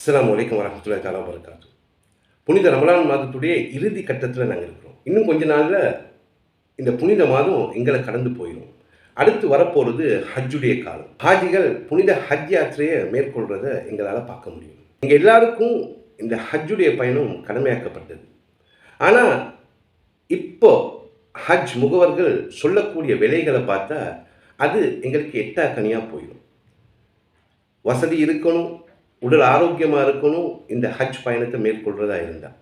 அஸ்லாம் வலைக்கம் வரமத்துல்லாஹி தஆலா வரகாத்து புனித ரமலான் மாதத்துடைய இறுதி கட்டத்தில் நாங்கள் இருக்கிறோம். இன்னும் கொஞ்ச நாளில் இந்த புனித மாதம் எங்களை கடந்து போயிடும் அடுத்து வரப்போகிறது ஹஜ்ஜுடைய காலம். ஹாஜிகள் புனித ஹஜ் யாத்திரையை மேற்கொள்கிறத எங்களால் பார்க்க முடியும். எங்கள் எல்லாருக்கும் இந்த ஹஜ்ஜுடைய பயணம் கடமையாக்கப்பட்டது. ஆனால் இப்போ ஹஜ் முகவர்கள் சொல்லக்கூடிய விலைகளை பார்த்தா அது எங்களுக்கு எட்டா கனியாக போயிடும் வசதி இருக்கணும் உடல் ஆரோக்கியமாக இருக்கணும் இந்த ஹஜ் பயணத்தை மேற்கொள்கிறதா இருந்தால்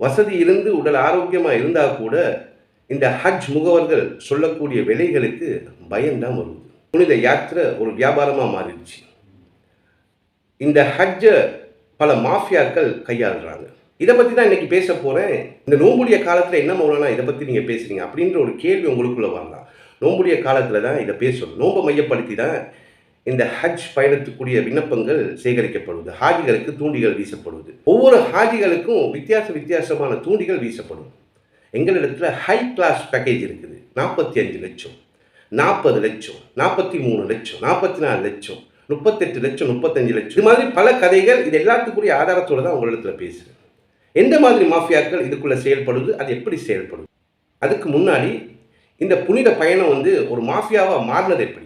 வசதி இருந்து உடல் ஆரோக்கியமாக இருந்தால் கூட இந்த ஹஜ் முகவர்கள் சொல்லக்கூடிய விலைகளுக்கு பயம்தான் வருது. புனித யாத்திரை ஒரு வியாபாரமாக மாறிடுச்சு. இந்த ஹஜ்ஜை பல மாஃபியாக்கள் கையாளுறாங்க. இதை பற்றி தான் இன்னைக்கு பேச போகிறேன் இந்த நோம்புடைய காலத்தில் என்ன மௌலானா இதை பற்றி நீங்கள் பேசுகிறீங்க அப்படின்ற ஒரு கேள்வி உங்களுக்குள்ளே வரலாம். நோம்புடைய காலத்தில் தான் இதை பேசணும். நோம்பை மையப்படுத்தி தான் இந்த ஹஜ் பயணத்துக்குரிய விண்ணப்பங்கள் சேகரிக்கப்படுவது ஹாஜிகளுக்கு தூண்டிகள் வீசப்படுவது. ஒவ்வொரு ஹாஜிகளுக்கும் வித்தியாச வித்தியாசமான தூண்டிகள் வீசப்படும். எங்களிடத்தில் ஹை கிளாஸ் பேக்கேஜ் இருக்குது. நாற்பத்தி அஞ்சு லட்சம் நாற்பது லட்சம் நாற்பத்தி மூணு லட்சம் நாற்பத்தி நாலு லட்சம் முப்பத்தெட்டு லட்சம் முப்பத்தஞ்சு லட்சம். இது மாதிரி பல கதைகள் இது எல்லாத்துக்குரிய ஆதாரத்தோடு தான் உங்களிடத்துல பேசுகிறேன் எந்த மாதிரி மாஃபியாக்கள் இதுக்குள்ளே செயல்படுது அது எப்படி செயல்படுது? அதுக்கு முன்னாடி இந்த புனித பயணம் வந்து ஒரு மாஃபியாவாக மாறினது எப்படி?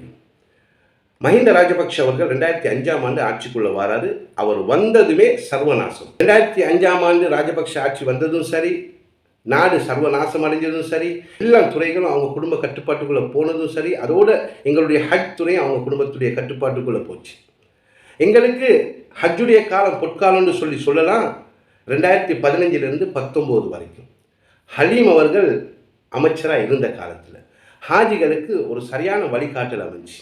மஹிந்த ராஜபக்ஷ அவர்கள் ரெண்டாயிரத்தி அஞ்சாம் ஆண்டு ஆட்சிக்குள்ள வராரு. அவர் வந்ததுமே சர்வநாசம். ரெண்டாயிரத்தி அஞ்சாம் ஆண்டு ராஜபக்ஷ ஆட்சி வந்ததும் சரி நாடு சர்வநாசம் அடைஞ்சதும் சரி எல்லா துறைகளும் அவங்க குடும்ப கட்டுப்பாட்டுக்குள்ளே போனதும் சரி அதோட எங்களுடைய ஹஜ் துறையும் அவங்க குடும்பத்துடைய கட்டுப்பாட்டுக்குள்ளே போச்சு. எங்களுக்கு ஹஜ்ஜுடைய காலம் பொற்காலம்னு சொல்லி சொல்லலாம். ரெண்டாயிரத்தி பதினஞ்சிலிருந்து பத்தொம்போது வரைக்கும். ஹலீம் அவர்கள் அமைச்சராக இருந்த காலத்தில். ஹாஜிகளுக்கு ஒரு சரியான வழிகாட்டல் அமைஞ்சு.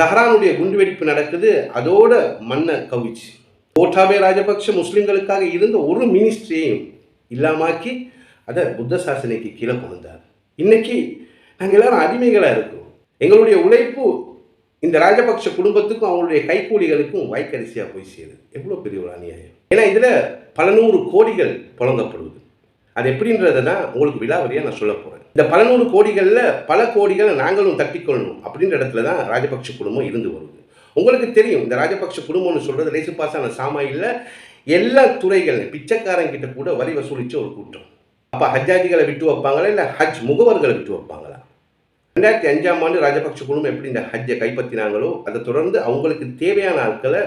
தஹ்ரானுடைய குண்டுவெடிப்பு நடக்குது அதோட மண்ணை கவிச்சு. கோட்டாபே ராஜபக்ஷ முஸ்லீம்களுக்காக இருந்த ஒரு மினிஸ்ட்ரியையும் இல்லாமாக்கி அதை புத்த சாசனைக்கு கீழே கொண்டார் இன்னைக்கு நாங்கள் எல்லாரும் அடிமைகளாக இருக்கிறோம் எங்களுடைய உழைப்பு இந்த ராஜபக்ஷ குடும்பத்துக்கும் அவங்களுடைய கைக்கூலிகளுக்கும் வாய்க்கரிசியாக போய் சேருது. எவ்வளோ பெரிய ஒரு அநியாயம். ஏன்னா இதில் பல நூறு கோடிகள் புழங்கப்படுவது. அது எப்படின்றத தான் உங்களுக்கு விழாவரியாக நான் சொல்ல போகிறேன் இந்த பல நூறு கோடிகளில் பல கோடிகளை நாங்களும் தட்டிக்கொள்ளணும் அப்படின்ற இடத்துல தான் ராஜபக்ஷ குடும்பம் இருந்து வருது. உங்களுக்கு தெரியும் இந்த ராஜபக்ஷ குடும்பம்னு சொல்கிறது லேசு பாசான சாமா எல்லா துறைகள் பிச்சைக்காரங்கிட்ட கூட வரி வசூலித்த ஒரு கூட்டம். அப்போ ஹஜ்ஜாஜிகளை விட்டு வைப்பாங்களா இல்லை ஹஜ் முகவர்களை விட்டு வைப்பாங்களா? ரெண்டாயிரத்தி அஞ்சாம் ஆண்டு ராஜபக்ஷ குடும்பம் எப்படி இந்த ஹஜ்ஜை கைப்பற்றினாங்களோ அதை தொடர்ந்து அவங்களுக்கு தேவையான ஆட்களை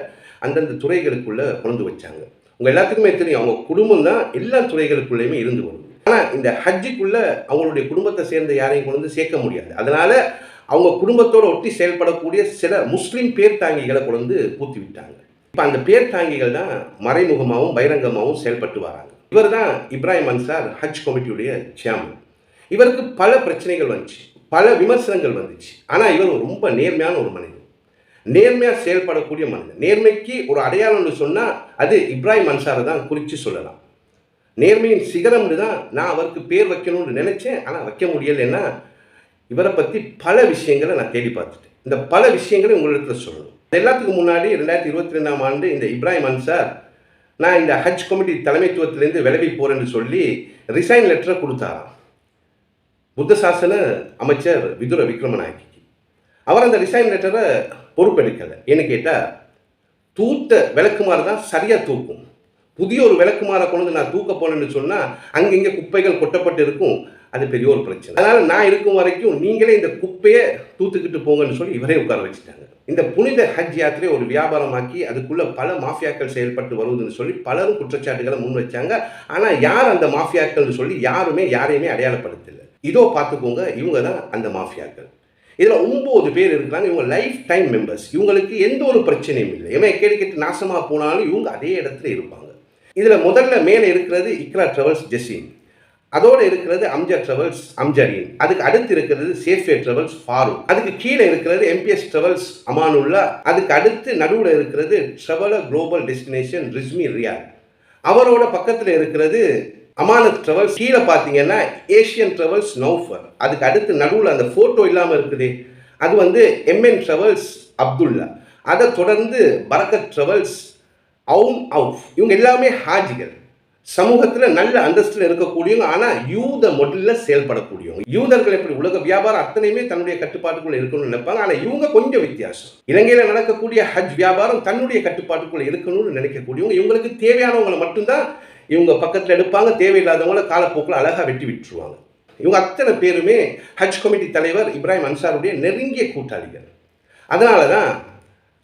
அந்தந்த துறைகளுக்குள்ளே கொண்டு வச்சாங்க. உங்கள் எல்லாத்துக்குமே தெரியும் அவங்க குடும்பம் தான் எல்லா துறைகளுக்குள்ளேயுமே இருந்து வரும் ஆனால் இந்த ஹஜ்ஜிக்குள்ளே அவங்களுடைய குடும்பத்தை சேர்ந்த யாரையும் கொண்டு வந்து சேர்க்க முடியாது. அதனால அவங்க குடும்பத்தோடு ஒட்டி செயல்படக்கூடிய சில முஸ்லீம் பேர் தாங்கிகளை கொண்டு வந்து பூத்தி விட்டாங்க. இப்போ அந்த பேர் தாங்கிகள் தான் மறைமுகமாகவும் பகிரங்கமாகவும் செயல்பட்டு வராங்க. இவர் தான் இப்ராஹிம் அன்சார் ஹஜ் கமிட்டியுடைய சேர்மன் இவருக்கு பல பிரச்சனைகள் வந்துச்சு. பல விமர்சனங்கள் வந்துச்சு. ஆனால் இவர் ரொம்ப நேர்மையான ஒரு மனிதன் நேர்மையாக செயல்படக்கூடிய மனிதன். நேர்மைக்கு ஒரு அடையாளம்னு சொன்னால் அது இப்ராஹிம் அன்சாரை தான் குறித்து சொல்லலாம். நேர்மையின் சிகரம்னு தான் நான் அவருக்கு பேர் வைக்கணும்னு நினச்சேன். ஆனால் வைக்க முடியலைன்னா இவரை பற்றி பல விஷயங்களை நான் தேடி பார்த்துட்டேன். இந்த பல விஷயங்களை உங்களிடத்தில் சொல்லணும். எல்லாத்துக்கும் முன்னாடி ரெண்டாயிரத்தி இருபத்தி ரெண்டாம் ஆண்டு இந்த இப்ராஹிம் அன்சார் நான் இந்த ஹஜ் கமிட்டி தலைமைத்துவத்திலேருந்து விலகி போகிறேன்னு சொல்லி ரிசைன் லெட்டரை கொடுத்தாராம். புத்த சாசன அமைச்சர் விதுர விக்ரமநாயகிக்கு. அவர் அந்த ரிசைன் லெட்டரை பொறுப்பெடுக்கலை. ஏன்னு கேட்டால் தூத்த விளக்குமாறு தான் சரியாக தூக்கும். புதிய ஒரு விளக்குமாரை கொண்டு வந்து நான் தூக்க போனேன்னு சொன்னால் அங்கங்கே குப்பைகள் கொட்டப்பட்டு இருக்கும் அது பெரிய ஒரு பிரச்சனை. அதனால் நான் இருக்கும் வரைக்கும் நீங்களே இந்த குப்பையை தூத்துக்கிட்டு போங்கன்னு சொல்லி இவரே உட்கார வச்சுட்டாங்க. இந்த புனித ஹஜ் யாத்திரை ஒரு வியாபாரமாக்கி அதுக்குள்ள பல மாஃபியாக்கள் செயல்பட்டு வருவதுன்னு சொல்லி பலரும் குற்றச்சாட்டுகளை முன் வச்சாங்க. ஆனால் யார் அந்த மாஃபியாக்கள்னு சொல்லி யாருமே யாரையுமே அடையாளப்படுத்தலை. இதோ பார்த்துக்கோங்க இவங்க தான் அந்த மாஃபியாக்கள். இதில் ஒம்பது பேர் இருக்கிறாங்க இவங்க லைஃப் டைம் மெம்பர்ஸ் இவங்களுக்கு எந்த ஒரு பிரச்சனையும் இல்லை. எவன் கேடு கேட்டு நாசமாக போனாலும் இவங்க அதே இடத்துல இருப்பாங்க. இதில் முதல்ல மேலே இருக்கிறது இக்ரா ட்ராவல்ஸ் ஜெஸ்ஸின் அதோடு இருக்கிறது அம்ஜா ட்ராவல்ஸ் அம்ஜரின் அதுக்கு அடுத்து இருக்கிறது சேஃபே ட்ராவல்ஸ் ஃபாரூக் அதுக்கு கீழே இருக்கிறது எம்பிஎஸ் ட்ராவல்ஸ் அமானுல்லா. அதுக்கு அடுத்து நடுவில் இருக்கிறது ட்ரவல குளோபல் டெஸ்டினேஷன் ரிஸ்மி ரியால் அவரோட பக்கத்தில் இருக்கிறது அமானத் ட்ராவல்ஸ் கீழே பார்த்தீங்கன்னா ஏஷியன் ட்ராவல்ஸ் நௌஃபர் அதுக்கு அடுத்து நடுவில் அந்த ஃபோட்டோ இல்லாமல் இருக்குது. அது வந்து எம்என் ட்ராவல்ஸ் அப்துல்லா அதை தொடர்ந்து பரக்கத் ட்ராவல்ஸ் அவுன் அவுஃப் இவங்க எல்லாமே ஹாஜிகள். சமூகத்தில் நல்ல அந்தஸ்தில் இருக்கக்கூடியவங்க ஆனால் யூத மொழியில் செயல்படக்கூடியவங்க. யூதர்கள் எப்படி உலக வியாபாரம் அத்தனையுமே தன்னுடைய கட்டுப்பாட்டுக்குள்ளே இருக்கணும்னு நினைப்பாங்க. ஆனால் இவங்க கொஞ்சம் வித்தியாசம். இலங்கையில் நடக்கக்கூடிய ஹஜ் வியாபாரம் தன்னுடைய கட்டுப்பாட்டுக்குள்ளே இருக்கணும்னு நினைக்கக்கூடியவங்க. இவங்களுக்கு தேவையானவங்களை மட்டும்தான் இவங்க பக்கத்தில் எடுப்பாங்க தேவையில்லாதவங்கள காலப்போக்கில் அழகாக வெட்டி விட்டுருவாங்க. இவங்க அத்தனை பேருமே ஹஜ் கமிட்டி தலைவர் இப்ராஹிம் அன்சாருடைய நெருங்கிய கூட்டாளிகள். அதனால தான்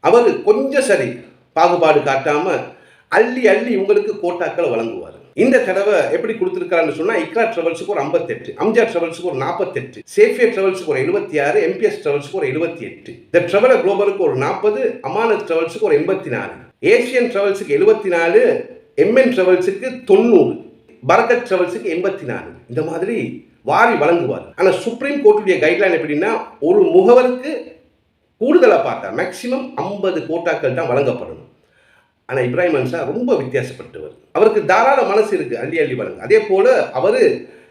அவர் கொஞ்சம் சரி பாகுபாடு காட்டாமல் அள்ளி அள்ளி இவங்களுக்கு கோட்டாக்களை வழங்குவார். இந்த தடவை எப்படி கொடுத்துருக்காருன்னு சொன்னால் இக்ரா ட்ராவல்ஸுக்கு ஒரு ஐம்பத்தெட்டு அம்ஜா ட்ராவல்ஸுக்கு ஒரு நாற்பத்தெட்டு சேஃபியா ட்ராவல்ஸுக்கு ஒரு எழுபத்தி ஆறு எம்பிஎஸ் ட்ராவல்ஸுக்கு ஒரு எழுபத்தி எட்டு த டிராவலர் குளோபலுக்கு ஒரு நாற்பது அமானத் ட்ராவல்ஸுக்கு ஒரு எண்பத்தி நாலு ஏசியன் ட்ராவல்ஸுக்கு எழுபத்தி நாலு எம்என் ட்ராவல்ஸுக்கு தொண்ணூறு பரகத் ட்ராவல்ஸுக்கு எண்பத்தி நாலு இந்த மாதிரி வாரி வழங்குவார். ஆனால் சுப்ரீம் கோர்ட்டுடைய கைட்லைன் எப்படின்னா ஒரு முகவருக்கு கூடுதலாக பார்த்தா மேக்சிமம் ஐம்பது கோட்டாக்கள் தான் வழங்கப்படணும். ஆனால் இப்ராஹிம் அன்சா ரொம்ப வித்தியாசப்பட்டவர். அவருக்கு தாராள மனசு இருக்குது அள்ளி அள்ளி வழங்க. அதே போல் அவர்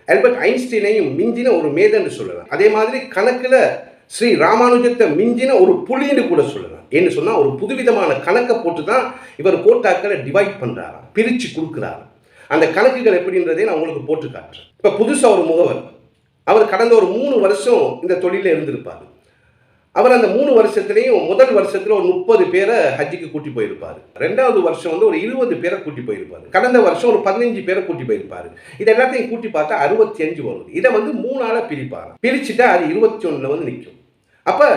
ஆல்பர்ட் ஐன்ஸ்டீனையும் மிஞ்சின ஒரு மேதன்னு சொல்லலாம். அதே மாதிரி கணக்கில் ஸ்ரீ ராமானுஜத்தை மிஞ்சின ஒரு புலின்னு கூட சொல்லலாம். ஏன்னு சொன்னால் ஒரு புதுவிதமான கணக்கை போட்டு தான் இவர் கோட்டாக்களை டிவைட் பண்ணுறாராம் பிரித்து கொடுக்குறாரு அந்த கணக்குகள் எப்படின்றதே நான் உங்களுக்கு போட்டு காட்டுறேன். இப்போ புதுசாக ஒரு முகவர் அவர் கடந்த ஒரு மூணு வருஷம் இந்த தொழிலில் இருந்திருப்பார். அவர் அந்த மூணு வருஷத்துலேயும் முதல் வருஷத்தில் ஒரு முப்பது பேரை ஹஜ்ஜுக்கு கூட்டி போயிருப்பார். ரெண்டாவது வருஷம் வந்து ஒரு இருபது பேரை கூட்டி போயிருப்பார். கடந்த வருஷம் ஒரு பதினஞ்சு பேரை கூட்டி போயிருப்பார். இது எல்லாத்தையும் கூட்டி பார்த்தா அறுபத்தி அஞ்சு வருது. இதை வந்து மூணால பிரிப்பார் பிரிச்சுட்டா அது இருபத்தி ஒன்றில் வந்து நிற்கும் அப்போ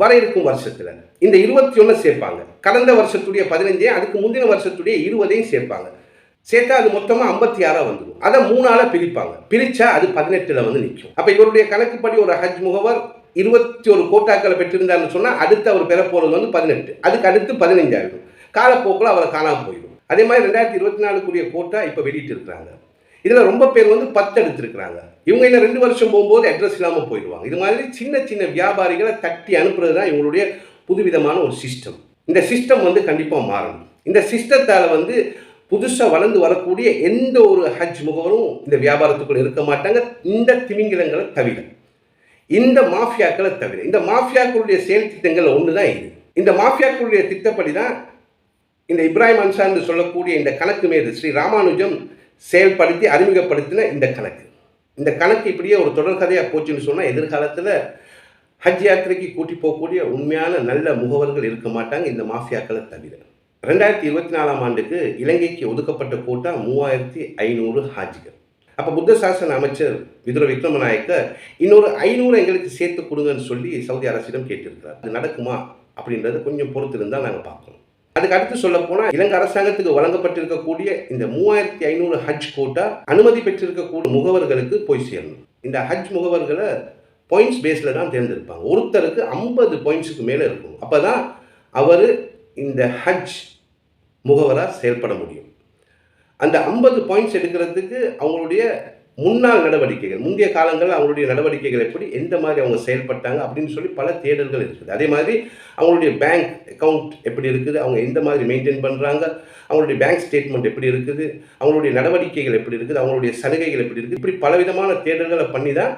வர இருக்கும் வருஷத்தில். இந்த இருபத்தி ஒன்று சேர்ப்பாங்க. கடந்த வருஷத்துடைய பதினஞ்சையும் அதுக்கு முந்தின வருஷத்துடைய இருபதையும் சேர்ப்பாங்க. சேர்த்தா அது மொத்தமாக ஐம்பத்தி ஆறாக வந்துடும் அதை மூணால பிரிப்பாங்க. பிரித்தா அது பதினெட்டில் வந்து நிற்கும். அப்போ இவருடைய கணக்குப்படி ஒரு ஹஜ் முகவர் இருபத்தி ஒரு கோட்டாக்களை பெற்றிருந்தாருன்னு சொன்னால் அடுத்து அவர் பெற போகிறது வந்து பதினெட்டு. அதுக்கு அடுத்து பதினஞ்சாயிடும் காலப்போக்கில் அவரை காணாமல் போயிடும். அதே மாதிரி ரெண்டாயிரத்தி இருபத்தி நாலுக்குரிய கோட்டா இப்போ வெளியிட்டு இருக்கிறாங்க இதில் ரொம்ப பேர் வந்து பத்து எடுத்திருக்கிறாங்க. இவங்க இன்னும் ரெண்டு வருஷம் போகும்போது அட்ரஸ் இல்லாமல் போயிடுவாங்க. இது மாதிரி சின்ன சின்ன வியாபாரிகளை தட்டி அனுப்புறது தான் இவங்களுடைய புதுவிதமான ஒரு சிஸ்டம் இந்த சிஸ்டம் வந்து கண்டிப்பாக மாறணும். இந்த சிஸ்டத்தால் வந்து புதுசாக வளர்ந்து வரக்கூடிய எந்த ஒரு ஹஜ் முகவரும் இந்த வியாபாரத்துக்குள்ள இருக்க மாட்டாங்க. இந்த திமிங்கிலங்களை தவிர. இந்த மாஃபியாக்களை தவிர. இந்த மாஃபியாக்களுடைய செயல் திட்டங்கள் ஒன்று தான் இது. இந்த மாஃபியாக்களுடைய திட்டப்படி தான் இந்த இப்ராஹிம் அன்சார்னு சொல்லக்கூடிய இந்த கணக்கு மீது ஸ்ரீ ராமானுஜம் செயல்படுத்தி அறிமுகப்படுத்தின இந்த கணக்கு. இந்த கணக்கு இப்படியே ஒரு தொடர்கதையாக போச்சுன்னு சொன்னால் எதிர்காலத்தில் ஹஜ் யாத்திரைக்கு கூட்டி போகக்கூடிய உண்மையான நல்ல முகவர்கள் இருக்க மாட்டாங்க இந்த மாஃபியாக்களை தவிர. ரெண்டாயிரத்தி இருபத்தி நாலாம் ஆண்டுக்கு இலங்கைக்கு ஒதுக்கப்பட்ட கோட்டா மூவாயிரத்தி ஐநூறு ஹாஜிகள். அப்போ புத்த சாசன அமைச்சர் விதுர விக்ரமநாயக்க இன்னொரு ஐநூறு எங்களுக்கு சேர்த்து கொடுங்கன்னு சொல்லி சவுதி அரசிடம் கேட்டிருக்கிறார். அது நடக்குமா? அப்படின்றத கொஞ்சம் பொறுத்து இருந்தால் நாங்கள் பார்க்கணும். அதுக்கு அடுத்து சொல்ல போனால் இலங்கை அரசாங்கத்துக்கு வழங்கப்பட்டிருக்கக்கூடிய இந்த மூவாயிரத்தி ஐநூறு ஹஜ் கோட்டா அனுமதி பெற்றிருக்கக்கூடிய முகவர்களுக்கு போய் சேரணும். இந்த ஹஜ் முகவர்களை பாயிண்ட்ஸ் பேஸில் தான் தேர்ந்தெடுப்பாங்க. ஒருத்தருக்கு ஐம்பது பாயிண்ட்ஸுக்கு மேலே இருக்கும் அப்போ தான் அவர் இந்த ஹஜ் முகவராக செயல்பட முடியும். அந்த ஐம்பது பாயிண்ட்ஸ் எடுக்கிறதுக்கு அவங்களுடைய முன்னாள் நடவடிக்கைகள் முந்தைய காலங்களில் அவங்களுடைய நடவடிக்கைகள் எப்படி எந்த மாதிரி அவங்க செயல்பட்டாங்க அப்படின்னு சொல்லி பல தேடல்கள் இருக்குது. அதே மாதிரி அவங்களுடைய பேங்க் அக்கௌண்ட் எப்படி இருக்குது அவங்க எந்த மாதிரி மெயின்டைன் பண்ணுறாங்க அவங்களுடைய பேங்க் ஸ்டேட்மெண்ட் எப்படி இருக்குது அவங்களுடைய நடவடிக்கைகள் எப்படி இருக்குது அவங்களுடைய சலுகைகள் எப்படி இருக்குது இப்படி பலவிதமான தேடல்களை பண்ணி தான்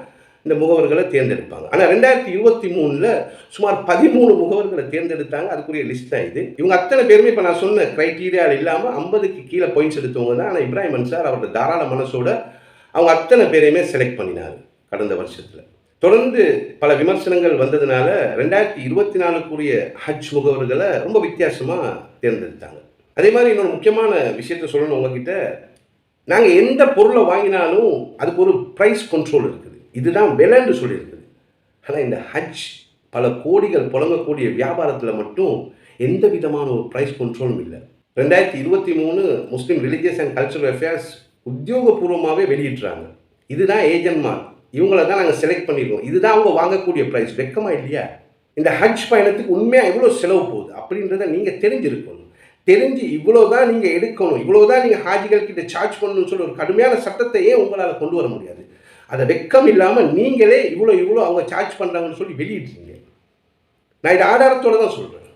இந்த முகவர்களை தேர்ந்தெடுப்பாங்க. ஆனால் ரெண்டாயிரத்தி இருபத்தி மூணில் சுமார் பதிமூணு முகவர்களை தேர்ந்தெடுத்தாங்க. அதுக்குரிய லிஸ்ட் தான் இது. இவங்க அத்தனை பேருமே இப்போ நான் சொன்ன க்ரைட்டீரியாவில் இல்லாமல் ஐம்பதுக்கு கீழே பாயிண்ட்ஸ் எடுத்தவங்க தான். ஆனால் இப்ராஹிம் அன்சார் அவரோட தாராள மனசோட அவங்க அத்தனை பேரையுமே செலக்ட் பண்ணினார் கடந்த வருஷத்தில். தொடர்ந்து பல விமர்சனங்கள் வந்ததுனால ரெண்டாயிரத்தி இருபத்தி நாலுக்குரிய ஹஜ் முகவர்களை ரொம்ப வித்தியாசமாக தேர்ந்தெடுத்தாங்க. அதே மாதிரி இன்னொரு முக்கியமான விஷயத்த சொல்லணும் உங்ககிட்ட. நாங்கள் எந்த பொருளை வாங்கினாலும் அதுக்கு ஒரு ப்ரைஸ் கண்ட்ரோல் இருக்குது. இதுதான் விலைன்னு சொல்லியிருக்குது. ஆனால் இந்த ஹஜ் பல கோடிகள் புழங்கக்கூடிய வியாபாரத்தில் மட்டும் எந்த விதமான ஒரு ப்ரைஸ் கண்ட்ரோலும் இல்லை. ரெண்டாயிரத்தி இருபத்தி மூணு Muslim religious and cultural affairs உத்தியோகபூர்வமாகவே வெளியிடுறாங்க. இதுதான் ஏஜென்ட் மார்க் இவங்கள தான் நாங்கள் செலக்ட் பண்ணிடுவோம் இதுதான் அவங்க வாங்கக்கூடிய ப்ரைஸ் வெக்கமாக இல்லையா? இந்த ஹஜ் பயணத்துக்கு உண்மையாக எவ்வளோ செலவு போகுது? அப்படின்றத நீங்கள் தெரிஞ்சிருக்கணும். தெரிஞ்சு இவ்வளோ தான் நீங்கள் எடுக்கணும். இவ்வளோ தான் நீங்கள் ஹாஜிகள் கிட்ட சார்ஜ் பண்ணணும்னு சொல்லி ஒரு கடுமையான சட்டத்தை ஏன் உங்களால் கொண்டு வர முடியாது? அதை வெக்கம் இல்லாமல் நீங்களே இவ்வளோ இவ்வளோ அவங்க சார்ஜ் பண்ணுறாங்கன்னு சொல்லி வெளியிட்றீங்க. நான் இது ஆதாரத்தோடு தான் சொல்கிறேன்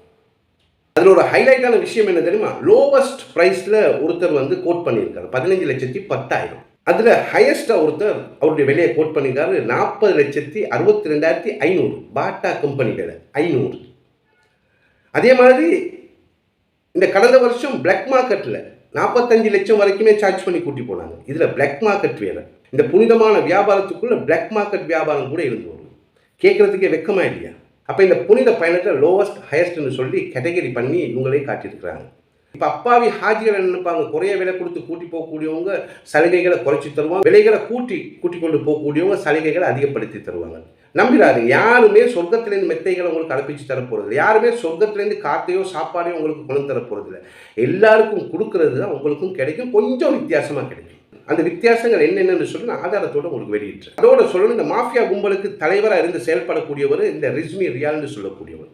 அதில் ஒரு ஹைலைட்டான விஷயம் என்ன தெரியுமா? லோவஸ்ட் ப்ரைஸில் ஒருத்தர் வந்து கோட் பண்ணியிருக்காரு. பதினஞ்சு லட்சத்தி பத்தாயிரம். அதில் ஹையஸ்ட்டாக ஒருத்தர் அவருடைய விலையை கோட் பண்ணியிருக்காரு. நாற்பது லட்சத்தி அறுபத்தி ரெண்டாயிரத்தி ஐநூறு. பாட்டா கம்பெனி விலை. ஐநூறு. அதே மாதிரி இந்த கடந்த வருஷம் பிளாக் மார்க்கெட்டில் நாற்பத்தஞ்சு லட்சம் வரைக்குமே சார்ஜ் பண்ணி கூட்டி போனாங்க. இதில் பிளாக் மார்க்கெட் வேலை. இந்த புனிதமான வியாபாரத்துக்குள்ளே பிளாக் மார்க்கெட் வியாபாரம் கூட இருந்து வரும். கேட்குறதுக்கே வெக்கமாக இல்லையா? அப்போ இந்த புனித பயணத்தை லோவஸ்ட் ஹையஸ்ட்னு சொல்லி கேட்டகரி பண்ணி இவங்களே காட்டியிருக்கிறாங்க. இப்போ அப்பாவி ஹாஜிகள் என்ன நினைப்பாங்க. குறைய விலை கொடுத்து கூட்டி போகக்கூடியவங்க சலுகைகளை குறைச்சி தருவாங்க. விலைகளை கூட்டி கூட்டி கொண்டு போகக்கூடியவங்க சலுகைகளை அதிகப்படுத்தி தருவாங்க. நம்பிடாது யாருமே சொர்க்கத்திலேருந்து மெத்தைகளை உங்களுக்கு அனுப்பிச்சு தர போகிறது யாருமே சொர்க்கத்திலேருந்து காத்தையோ சாப்பாடையோ உங்களுக்கு கொண்டு தர போகிறதில்ல எல்லாருக்கும் கொடுக்கறது தான் உங்களுக்கும் கிடைக்கும். கொஞ்சம் வித்தியாசமாக கிடைக்கும். அந்த வித்தியாசங்கள் என்னென்னு சொல்லி நான் ஆதாரத்தோட உங்களுக்கு வெளியிட்டேன் அதோட சொல்லணும் இந்த மாஃபியா கும்பலுக்கு தலைவராக இருந்து செயல்படக்கூடியவர் இந்த ரிஸ்மி ரியால்னு சொல்லக்கூடியவர்.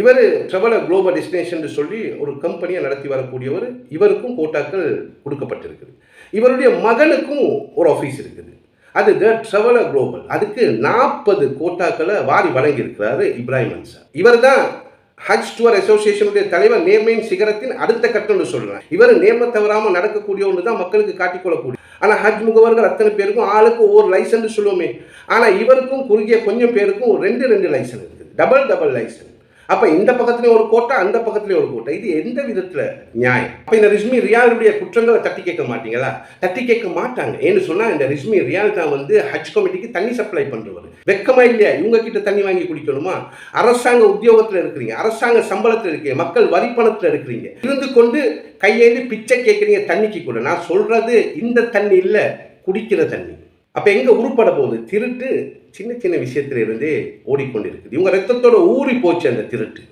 இவர் பிரபல குளோபல் டெஸ்டினேஷன் சொல்லி ஒரு கம்பெனியை நடத்தி வரக்கூடியவர். இவருக்கும் கோட்டாக்கள் கொடுக்கப்பட்டிருக்குது. இவருடைய மகனுக்கும் ஒரு ஆஃபீஸ் இருக்குது. அது த ட்ரவல குளோபல் அதுக்கு நாற்பது கோட்டாக்களை வாரி வழங்கியிருக்கிறாரு இப்ராஹிம் அன்சார். இவர் தான் ஹஜ் டூர் அசோசியேஷனுடைய தலைவர் நேர்மையின் சிகரத்தின் அடுத்த கட்டம்னு சொல்றாங்க இவர் நேர்மை தவறாமல் நடக்கக்கூடிய ஒன்று தான் மக்களுக்கு காட்டிக்கொள்ளக்கூடிய. ஆனால் ஹஜ் முகவர்கள் அத்தனை பேருக்கும் ஆளுக்கு ஒவ்வொரு லைசன்ஸ் சொல்லுவோமே. ஆனால் இவருக்கும் குறுகிய கொஞ்சம் பேருக்கும் ரெண்டு ரெண்டு லைசன் இருக்குது. டபுள் டபுள் லைசன் அப்போ இந்த பக்கத்துலேயும் ஒரு கோட்டை அந்த பக்கத்துலேயும் ஒரு கோட்டை. இது எந்த விதத்தில் நியாயம்? அப்போ இந்த ரிஷ்மி ரியாலுடைய குற்றங்களை தட்டி கேட்க மாட்டீங்களா? தட்டி கேட்க மாட்டாங்க. ஏன்னு சொன்னால் இந்த ரிஷ்மி ரியால் தான் வந்து ஹஜ் கமிட்டிக்கு தண்ணி சப்ளை பண்ணுறவர் வெக்கமா இல்லையா? இவங்க கிட்ட தண்ணி வாங்கி குடிக்கணுமா? அரசாங்க உத்தியோகத்தில் இருக்கிறீங்க. அரசாங்க சம்பளத்தில் இருக்கீங்க. மக்கள் வரி பணத்தில் இருக்கிறீங்க. இருந்து கொண்டு கையேந்து பிச்சை கேட்குறீங்க தண்ணிக்கு கூட. நான் சொல்கிறது இந்த தண்ணி இல்லை குடிக்கிற தண்ணி. அப்போ எங்கே உருப்பட போகுது? திருட்டு சின்ன சின்ன விஷயத்துல இருந்தே ஓடிக்கொண்டிருக்குது. இவங்க ரத்தத்தோட ஊறி போச்சு அந்த திருட்டு.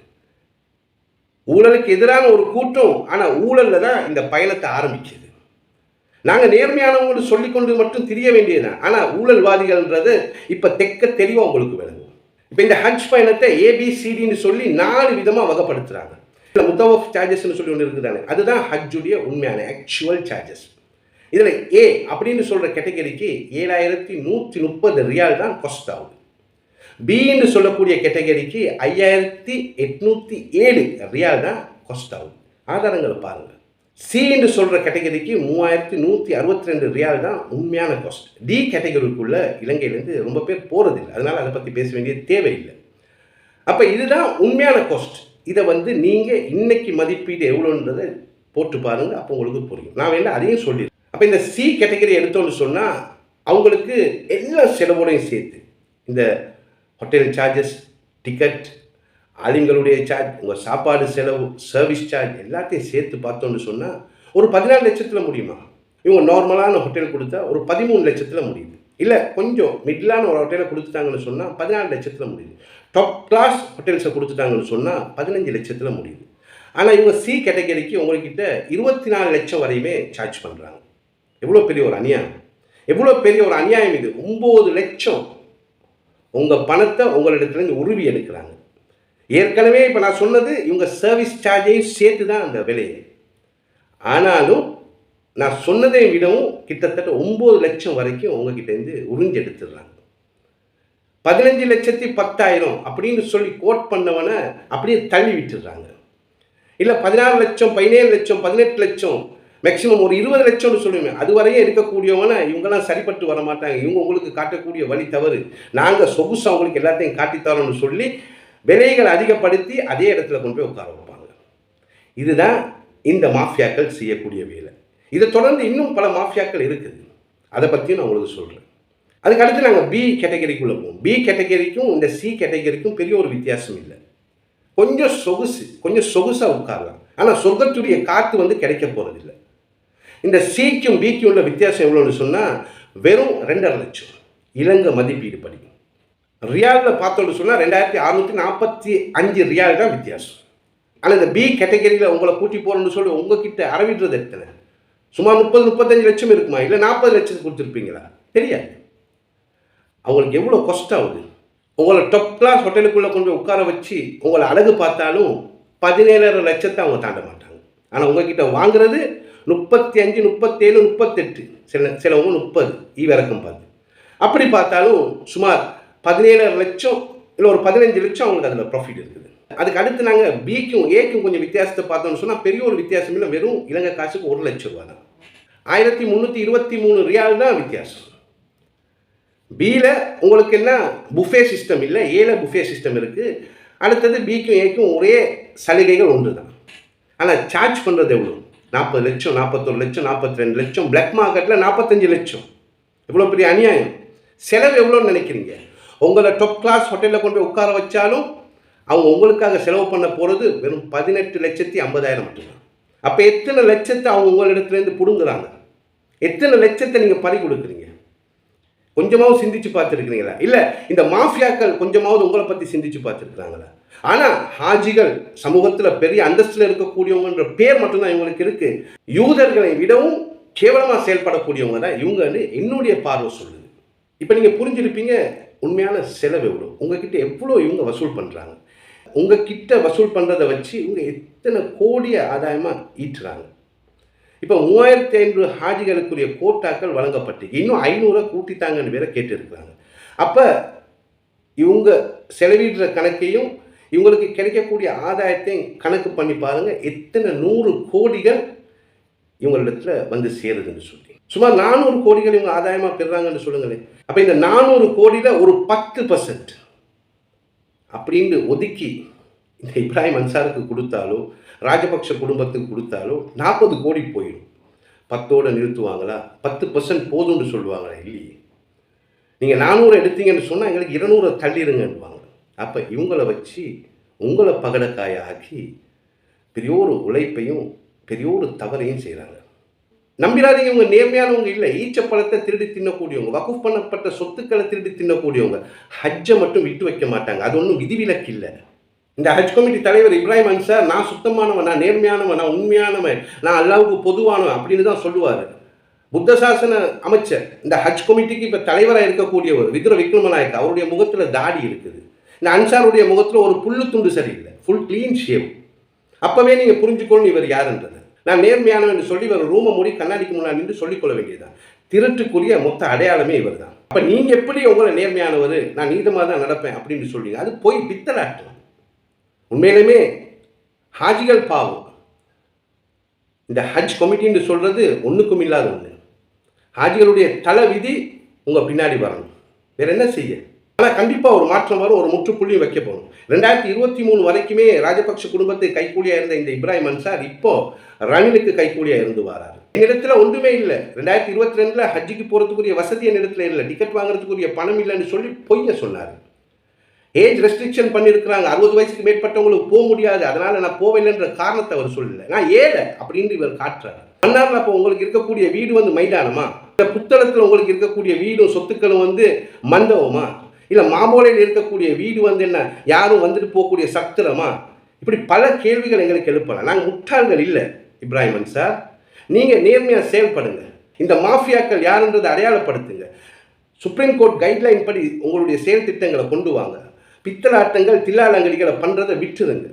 ஊழலுக்கு எதிரான ஒரு கூட்டம் ஆனால் ஊழலில் தான் இந்த பயணத்தை ஆரம்பிச்சது. நாங்கள் நேர்மையானவங்கள்ட்ட சொல்லிக்கொண்டு மட்டும் தெரிய வேண்டியதுதான். ஆனால் ஊழல்வாதிகள்ன்றது இப்போ தெக்க தெளிவாக உங்களுக்கு விளங்கும். இப்போ இந்த ஹஜ் பயணத்தை ஏபிசிடின்னு சொல்லி நாலு விதமாக வகைப்படுத்துகிறாங்க இல்லை முத்தவஃப் சார்ஜஸ்ன்னு சொல்லி ஒன்று இருக்குதானே? அதுதான் ஹஜ்ஜுடைய உண்மையான ஆக்சுவல் சார்ஜஸ் இதில் ஏ அப்படின்னு சொல்கிற கேட்டகரிக்கு ஏழாயிரத்தி நூற்றி முப்பது ரியால் தான் காஸ்ட் ஆகுது. பின்னு சொல்லக்கூடிய கேட்டகரிக்கு ஐயாயிரத்தி எட்நூற்றி ஏழு ரியால் தான் காஸ்ட் ஆகுது. ஆதாரங்களை பாருங்கள் சின்னு சொல்கிற கேட்டகரிக்கு மூவாயிரத்தி நூற்றி அறுபத்தி ரெண்டு ரியால் தான் உண்மையான காஸ்ட் டி கேட்டகரிக்குள்ள இலங்கையிலேருந்து ரொம்ப பேர் போகிறதில்லை அதனால் அதை பற்றி பேச வேண்டிய தேவையில்லை. அப்போ இதுதான் உண்மையான காஸ்ட் இதை வந்து நீங்கள் இன்னைக்கு மதிப்பீடு எவ்வளோன்றதை போட்டு பாருங்கள் அப்போ உங்களுக்கு புரியும். நான் வேணா அதையும் சொல்லிடுறேன். இந்த சி கேட்டகரி எடுத்தோம்னு சொன்னால் அவங்களுக்கு எல்லா செலவோடையும் சேர்த்து. இந்த ஹோட்டல் சார்ஜஸ் டிக்கெட் ஆளுங்களுடைய சார்ஜ் உங்கள் சாப்பாடு செலவு சர்வீஸ் சார்ஜ் எல்லாத்தையும் சேர்த்து பார்த்தோன்னு சொன்னால் ஒரு பதினாலு லட்சத்தில் முடியுமா? இவங்க நார்மலான ஹோட்டல் கொடுத்தா ஒரு பதிமூணு லட்சத்தில் முடியுது. இல்லை கொஞ்சம் மிடிலான ஒரு ஹோட்டலை கொடுத்துட்டாங்கன்னு சொன்னால் பதினாலு லட்சத்தில் முடியுது. டாப் கிளாஸ் ஹோட்டல்ஸை கொடுத்துட்டாங்கன்னு சொன்னால் பதினஞ்சு லட்சத்தில் முடியுது. ஆனால் இவங்க சி கேட்டகரிக்கு உங்கள்கிட்ட இருபத்தி நாலு லட்சம் வரையுமே சார்ஜ் பண்ணுறாங்க எவ்வளோ பெரிய ஒரு அநியாயம்? எவ்வளோ பெரிய ஒரு அநியாயம் இது? ஒம்பது லட்சம். உங்கள் பணத்தை உங்களிடத்துலேருந்து உருவி எடுக்கிறாங்க. ஏற்கனவே இப்போ நான் சொன்னது இவங்க சர்வீஸ் சார்ஜையும் சேர்த்து தான் அந்த விலையை. ஆனாலும் நான் சொன்னதை விடவும் கிட்டத்தட்ட ஒம்பது லட்சம் வரைக்கும் உங்ககிட்டேருந்து உறிஞ்சு எடுத்துடுறாங்க. பதினஞ்சு லட்சத்தி பத்தாயிரம் அப்படின்னு சொல்லி கோட் பண்ணவனை அப்படியே தள்ளி விட்டுடுறாங்க. இல்லை பதினாறு லட்சம் பதினேழு லட்சம் பதினெட்டு லட்சம் மேக்சிமம் ஒரு இருபது லட்சம்னு சொல்லுவேன். அது வரையும் இவங்கெல்லாம் சரிப்பட்டு வர மாட்டாங்க இவங்க உங்களுக்கு காட்டக்கூடிய வழி தவறு. நாங்கள் சொகுசு அவங்களுக்கு எல்லாத்தையும் காட்டித்தரோம்னு சொல்லி விலைகளை அதிகப்படுத்தி அதே இடத்துல கொண்டு போய் உட்கார வைப்பாங்க. இதுதான் இந்த மாஃபியாக்கள் செய்யக்கூடிய வேலை. இதை தொடர்ந்து இன்னும் பல மாஃபியாக்கள் இருக்குது. அதை பற்றியும் நான் உங்களுக்கு சொல்கிறேன் அதுக்கடுத்து நாங்கள் பி கேட்டகரிக்குள்ளே போவோம். பி கேட்டகரிக்கும் இந்த சி கேட்டகரிக்கும் பெரிய ஒரு வித்தியாசம் இல்லை. கொஞ்சம் சொகுசு கொஞ்சம் சொகுசாக உட்காரலாம். ஆனால் சொர்க்கத்துடைய காற்று வந்து கிடைக்க போகிறதில்லை இந்த சிக்கும் பிக்கும் உள்ள வித்தியாசம் எவ்வளோன்னு சொன்னால் வெறும் ரெண்டரை லட்சம். இலங்கை மதிப்பீடு படி. ரியாலில் பார்த்தோன்னு சொன்னால் ரெண்டாயிரத்தி அறுநூற்றி நாற்பத்தி அஞ்சு ரியால் தான் வித்தியாசம். ஆனால் இந்த பி கேட்டகரியில் உங்களை கூட்டி போகிறோன்னு சொல்லி உங்ககிட்ட அறவிடுறது எத்தனை? சுமார் முப்பது முப்பத்தஞ்சு லட்சம் இருக்குமா? இல்லை நாற்பது லட்சத்துக்கு கொடுத்துருப்பீங்களா? தெரியாது. அவங்களுக்கு எவ்வளோ கொஸ்ட் ஆகுது? உங்களை டாப் கிளாஸ் ஹோட்டலுக்குள்ளே கொண்டு உட்கார வச்சு உங்களை அழகு பார்த்தாலும் பதினேழரை லட்சத்தை அவங்க தாண்ட மாட்டாங்க. ஆனால் உங்ககிட்ட வாங்குறது முப்பத்தி அஞ்சு முப்பத்தேழு முப்பத்தெட்டு. சில சிலவங்க முப்பது. ஈவிறக்கம் பார்த்து அப்படி பார்த்தாலும் சுமார் பதினேழு லட்சம் இல்லை ஒரு பதினஞ்சு லட்சம் அவங்களுக்கு அதில் ப்ராஃபிட் இருக்குது. அதுக்கு அடுத்து நாங்கள் பிக்கும் ஏக்கும் கொஞ்சம் வித்தியாசத்தை பார்த்தோம்னு சொன்னால் பெரிய ஒரு வித்தியாசம் இல்லை. வெறும் இலங்கை காசுக்கு ஒரு லட்சம் ரூபா தான். ஆயிரத்தி முந்நூற்றி இருபத்தி மூணு ரியால் தான் வித்தியாசம். பியில் உங்களுக்கு என்ன? புஃபே சிஸ்டம் இல்லை. ஏல புஃபே சிஸ்டம் இருக்குது அடுத்தது பிக்கும் ஏக்கும் ஒரே சலுகைகள் ஒன்று தான். ஆனால் சார்ஜ் பண்ணுறது எவ்வளோ நாற்பது லட்சம் நாற்பத்தொரு லட்சம் நாற்பத்தி ரெண்டு லட்சம் பிளாக் மார்க்கெட்டில் நாற்பத்தஞ்சு லட்சம். எவ்வளோ பெரிய அநியாயம். செலவு எவ்வளோன்னு நினைக்கிறீங்க? உங்களை டாப் கிளாஸ் ஹோட்டலில் கொண்டு போய் உட்கார வச்சாலும் அவங்க உங்களுக்காக செலவு பண்ண போகிறது வெறும் பதினெட்டு லட்சத்தி ஐம்பதாயிரம் மட்டும்தான் அப்போ எத்தனை லட்சத்தை அவங்க உங்களிடத்துலேருந்து பிடுங்குறாங்க? எத்தனை லட்சத்தை நீங்கள் பறி கொடுக்குறீங்க? கொஞ்சமாவது சிந்திச்சு பார்த்துருக்கிறீங்களா? இல்லை இந்த மாஃபியாக்கள் கொஞ்சமாவது உங்களை பற்றி சிந்திச்சு பார்த்துருக்குறாங்களா? ஆனால் ஹாஜிகள் சமூகத்தில் பெரிய அந்தஸ்தில் இருக்கக்கூடியவங்கன்ற பேர் மட்டும்தான் இவங்களுக்கு இருக்கு. யூதர்களை விடவும் கேவலமாக செயல்படக்கூடியவங்க தான் இவங்கன்னு என்னுடைய பார்வை சொல்லுது. இப்போ நீங்கள் புரிஞ்சிருப்பீங்க உண்மையான செலவு எவ்வளோ உங்ககிட்ட எவ்வளோ இவங்க வசூல் பண்ணுறாங்க உங்ககிட்ட வசூல் பண்ணுறதை வச்சு இவங்க எத்தனை கோடிய ஆதாயமாக ஈட்டுறாங்க? இப்போ மூவாயிரத்தி ஐநூறு ஹாஜிகளுக்குரிய கோட்டாக்கள் வழங்கப்பட்டு இன்னும் ஐநூறை கூட்டித்தாங்கன்னு வேற கேட்டிருக்கிறாங்க. அப்போ இவங்க செலவிடுற கணக்கையும் இவங்களுக்கு கிடைக்கக்கூடிய ஆதாயத்தையும் கணக்கு பண்ணி பாருங்கள் எத்தனை நூறு கோடிகள் இவங்களிடத்துல வந்து சேருதுன்னு சொல்லி. சுமார் நானூறு கோடிகள் இவங்க ஆதாயமாக பெறுறாங்கன்னு சொல்லுங்களேன். அப்போ இந்த நானூறு கோடியில் ஒரு பத்து பர்சன்ட் அப்படின்னு ஒதுக்கி இந்த இப்ராஹிம் அன்சாருக்கு கொடுத்தாலோ ராஜபக்ஷ குடும்பத்துக்கு கொடுத்தாலும் நாற்பது கோடி போயிடும். பத்தோடு நிறுத்துவாங்களா? பத்து பர்சன்ட் போதும்னு சொல்லுவாங்களா? இல்லையே. நீங்கள் நானூறு எடுத்தீங்கன்னு சொன்னால் எங்களுக்கு இருநூறு தள்ளிடுங்கன்னுவாங்க அப்போ இவங்களை வச்சு உங்களை பகடக்காய ஆக்கி பெரிய ஒரு உழைப்பையும் பெரிய ஒரு தவறையும் செய்கிறாங்க நம்பிடாதீங்க இவங்க நேர்மையானவங்க இல்லை. ஈச்சப்பழத்தை திருடி தின்னக்கூடியவங்க வகுப் பண்ணப்பட்ட சொத்துக்களை திருடி தின்னக்கூடியவங்க ஹஜ்ஜை மட்டும் விட்டு வைக்க மாட்டாங்க. அது ஒன்றும் விதிவிலக்கு இல்லை. இந்த ஹஜ் கமிட்டி தலைவர் இப்ராஹிம் அன்சார் நான் சுத்தமானவன் நான் நேர்மையானவன் நான் உண்மையானவன் நான் அல்லாவுக்கு பொதுவானவன் அப்படின்னு தான் சொல்லுவார். புத்த சாசன அமைச்சர் இந்த ஹஜ் கமிட்டிக்கு இப்போ தலைவராக இருக்கக்கூடியவர் விக்ர விக்ரமநாயக் அவருடைய முகத்தில் தாடி இருக்குது. இந்த அன்சாருடைய முகத்தில் ஒரு புல்லு துண்டு சரியில்லை. ஃபுல் க்ளீன் ஷேவ் அப்போவே நீங்கள் புரிஞ்சுக்கொள்ளும் இவர் யாருன்றது. நான் நேர்மையானவன் என்று சொல்லி இவர் ரூமை மூடி கண்ணாடிக்கு முன்னாடி நின்று சொல்லிக்கொள்ள வேண்டியதுதான். திருட்டுக்குரிய மொத்த அடையாளமே இவர் தான் அப்போ நீங்கள் எப்படி உங்களை நேர்மையானவர் நான் நீதமாக தான் நடப்பேன் அப்படின்னு சொல்றீங்க. அது போய் பித்தலாட்டம் உண்மையிலுமே ஹாஜிகள் பாவம். இந்த ஹஜ் கமிட்டின்னு சொல்கிறது ஒன்றுக்கும் இல்லாத ஒன்று ஹாஜிகளுடைய தலை விதி உங்கள் பின்னாடி வரணும். வேற என்ன செய்ய? ஆனால் கண்டிப்பாக ஒரு மாற்றம் வரும் ஒரு முற்றுப்புள்ளியும் வைக்க போகணும் ரெண்டாயிரத்தி இருபத்தி மூணு வரைக்குமே ராஜபக்ஷ குடும்பத்தை கைக்கூலியாக இருந்த இந்த இப்ராஹிம் அன்சார் இப்போ ரணிலுக்கு கைக்கூலியாக இருந்து வராரு. என்னிடத்தில் ஒன்றுமே இல்லை. ரெண்டாயிரத்தி இருபத்தி ரெண்டில் ஹஜ்ஜுக்கு போகிறதுக்குரிய வசதி என்னிடத்தில் இல்லை. டிக்கெட் வாங்குறதுக்குரிய பணம் இல்லைன்னு சொல்லி பொய்ய சொன்னார். ஏஜ் ரெஸ்ட்ரிக்ஷன் பண்ணியிருக்கிறாங்க அறுபது வயசுக்கு மேற்பட்டவங்களுக்கு போக முடியாது. அதனால நான் போவேன்ன்ற காரணத்தை அவர் சொல்லல. நான் ஏழை அப்படின்னு இவர் காட்டுறாரு. மன்னார்ல அப்போ உங்களுக்கு இருக்கக்கூடிய வீடு வந்து மைதானமா? இந்த புத்தளத்தில் உங்களுக்கு இருக்கக்கூடிய வீடும் சொத்துக்களும் வந்து மண்டபமா? இல்லை மாம்பழையில் இருக்கக்கூடிய வீடு வந்து என்ன? யாரும் வந்துட்டு போகக்கூடிய சத்திரமா? இப்படி பல கேள்விகள் எங்களுக்கு எழுப்பலாம். நாங்கள் முட்டாள்கள் இல்லை இப்ராஹிமன் சார். நீங்கள் நேர்மையாக செயல்படுங்க. இந்த மாஃபியாக்கள் யாருன்றதை அடையாளப்படுத்துங்க. சுப்ரீம் கோர்ட் கைட்லைன் படி உங்களுடைய செயல் திட்டங்களை கொண்டு வாங்க. பித்தலாட்டங்கள் தில்லாலங்கடிகளை பண்ணுறதை விட்டுருங்க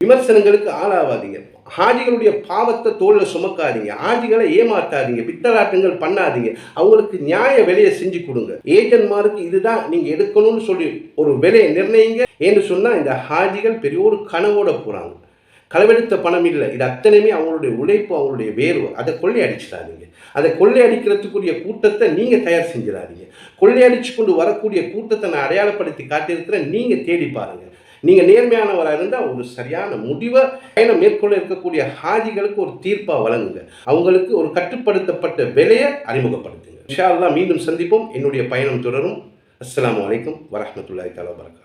விமர்சனங்களுக்கு ஆளாவாதீங்க. ஹாஜிகளுடைய பாவத்தை தோளில் சுமக்காதீங்க. ஹாஜிகளை ஏமாத்தாதீங்க. பித்தலாட்டங்கள் பண்ணாதீங்க. அவங்களுக்கு நியாய விலையை செஞ்சு கொடுங்க. ஏஜென்ட்மாருக்கு இதுதான் நீங்கள் எடுக்கணும்னு சொல்லி ஒரு விலையை நிர்ணயிங்க. ஏன்னு சொன்னால் இந்த ஹாஜிகள் பெரிய ஒரு கனவோட போகிறாங்க களவெடுத்த பணம் இல்லை. இது அத்தனையுமே அவங்களுடைய உழைப்பு அவங்களுடைய வேர்வு. அதை கொள்ளை அடிச்சிடாதீங்க அதை கொள்ளை அடிக்கிறதுக்குரிய கூட்டத்தை நீங்கள் தயார் செஞ்சிடாதீங்க. கொள்ளையடிச்சு கொண்டு வரக்கூடிய கூட்டத்தை நான் அடையாளப்படுத்தி காட்டியிருக்கிறேன் நீங்கள் தேடி பாருங்கள் நீங்கள் நேர்மையானவராக இருந்தால் ஒரு சரியான முடிவை பயணம் மேற்கொள்ள இருக்கக்கூடிய ஹாஜிகளுக்கு ஒரு தீர்ப்பாக வழங்குங்க. அவங்களுக்கு ஒரு கட்டுப்படுத்தப்பட்ட விலையை அறிமுகப்படுத்துங்க. இன்ஷா அல்லாஹ் மீண்டும் சந்திப்போம். என்னுடைய பயணம் தொடரும். அஸ்லாம் வலைக்கம் வரமத்துல்லாய் தஆலா வரகாத்துஹு